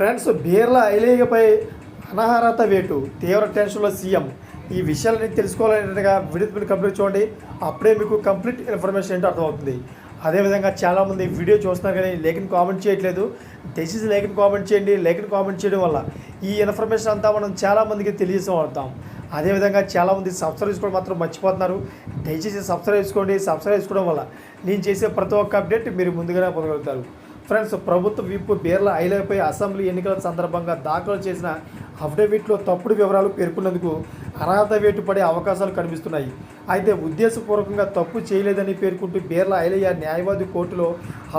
Friends Beerla ఐలేయపై అనర్హత వేటు. తీవ్ర టెన్షన్లో సీఎం. ఈ విషయాలని తెలుసుకోవాలనేట్టుగా వీడియో కంప్లీట్ చూడండి. అప్పుడే మీకు కంప్లీట్ ఇన్ఫర్మేషన్ ఏంటో అర్థమవుతుంది. అదేవిధంగా చాలామంది వీడియో చూస్తున్నారు కానీ లేఖని కామెంట్ చేయట్లేదు. దయచేసి లేఖని కామెంట్ చేయండి. లేఖని కామెంట్ చేయడం వల్ల ఈ ఇన్ఫర్మేషన్ అంతా మనం చాలామందికి తెలియజేస్తాం అదేవిధంగా చాలామంది సబ్స్క్రైబ్ చేసుకోవడం మాత్రం మర్చిపోతున్నారు. దయచేసి సబ్స్క్రైబ్ చేసుకోండి. సబ్స్క్రైబ్ చేసుకోవడం వల్ల నేను చేసే ప్రతి ఒక్క అప్డేట్ మీరు ముందుగానే పొందగలుగుతారు. ఫ్రెండ్స్ ప్రభుత్వ విప్ బీర్ల ఐలపై అసెంబ్లీ ఎన్నికల సందర్భంగా దాఖలు చేసిన అఫిడవిట్లో తప్పుడు వివరాలు పేర్కొన్నందుకు అర్హత వేటు పడే అవకాశాలు కనిపిస్తున్నాయి. అయితే ఉద్దేశపూర్వకంగా తప్పు చేయలేదని పేర్కొంటూ బీర్ల ఐలయ్య న్యాయవాది కోర్టులో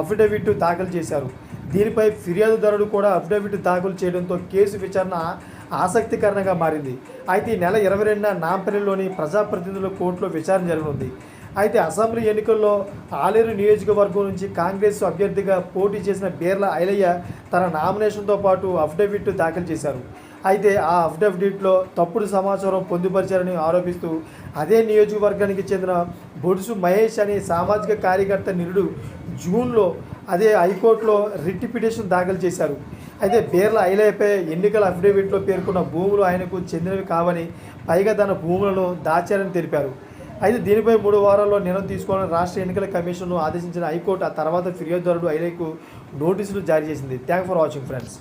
అఫిడవిట్ దాఖలు చేశారు. దీనిపై ఫిర్యాదుదారుడు కూడా అఫిడవిట్ దాఖలు చేయడంతో కేసు విచారణ ఆసక్తికరంగా మారింది. అయితే ఈ నెల ఇరవై రెండున నాంపల్లిలోని ప్రజాప్రతినిధుల కోర్టులో విచారణ జరగనుంది. అయితే అసెంబ్లీ ఎన్నికల్లో ఆలేరు నియోజకవర్గం నుంచి కాంగ్రెస్ అభ్యర్థిగా పోటీ చేసిన బీర్ల ఐలయ్య తన నామినేషన్తో పాటు అఫిడవిట్ దాఖలు చేశారు. అయితే ఆ అఫిడవిట్లో తప్పుడు సమాచారం పొందుపరిచారని ఆరోపిస్తూ అదే నియోజకవర్గానికి చెందిన బొడుసు మహేష్ అనే సామాజిక కార్యకర్త నిరుడు జూన్లో అదే హైకోర్టులో రిట్ పిటిషన్ దాఖలు చేశారు. అయితే బీర్ల ఐలయ్యపై ఎన్నికల అఫిడవిట్లో పేర్కొన్న భూములు ఆయనకు చెందినవి కావని పైగా తన భూములను దాచారని తెలిపారు. అయితే దీనిపై మూడు వారాల్లో నిర్ణయం తీసుకోవాలని రాష్ట్ర ఎన్నికల కమిషన్ను ఆదేశించిన హైకోర్టు ఆ తర్వాత ఫిర్యాదుదారుడు ఐలేకు నోటీసులు జారీ చేసింది. Thank for watching friends